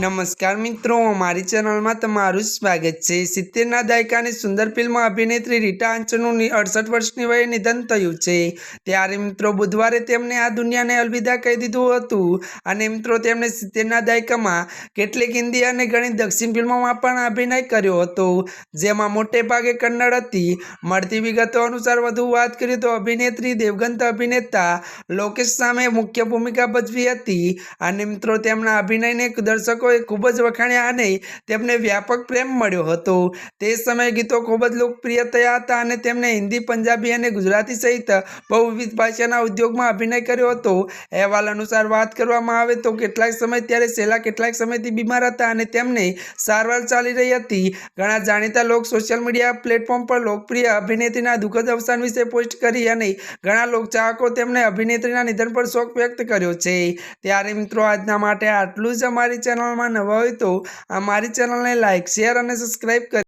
નમસ્કાર મિત્રો, મારી ચેનલમાં તમારું સ્વાગત છે. સિત્તેરના દાયકાની સુંદર ફિલ્મ અભિનેત્રી રીટા આંચનું અડસઠ વર્ષની વયે નિધન થયું છે. ત્યારે મિત્રો, બુધવારે તેમણે આ દુનિયાને અલવિદા કહી દીધું હતું. અને મિત્રો, તેમણે સિત્તેરના દાયકામાં કેટલીક હિન્દી અને ઘણી દક્ષિણ ફિલ્મોમાં પણ અભિનય કર્યો હતો. જેમાં મોટે ભાગે કન્નડ હતી. મળતી વિગતો અનુસાર વધુ વાત કરીએ તો અભિનેત્રી, દેવગંત અભિનેતા લોકેશ સામે મુખ્ય ભૂમિકા ભજવી હતી. અને મિત્રો, તેમના અભિનયને દર્શકોએ ખૂબ જ વખાણ્યા અને તેમને વ્યાપક પ્રેમ મળ્યો હતો. તે સમયે ગીતો ખૂબ જ લોકપ્રિય થયા હતા અને તેમણે હિન્દી, પંજાબી અને ગુજરાતી સહિત બહુવિધ ભાષાના ઉદ્યોગમાં અભિનય કર્યો હતો. અહેવાલ અનુસાર વાત કરવામાં આવે તો કેટલાક સમય ત્યારે છેલ્લા કેટલાક સમયથી બીમાર હતા અને તેમને સારવાર ચાલી રહી હતી. ઘણા જાણીતા લોકો સોશિયલ મીડિયા પ્લેટફોર્મ પર લોકપ્રિય અભિનેત્રીના દુઃખદ અવસાન વિશે પોસ્ટ કરી અને ઘણા લોક ચાહકો તેમને અભિનેત્રીના નિધન પર શોક વ્યક્ત કર્યો છે. ત્યારે મિત્રો, આજના માટે આટલું જ અમારી ચેનલમાં નવા હોય તો અમારી ચેનલને લાઇક શેર અને સબસ્ક્રાઈબ કરી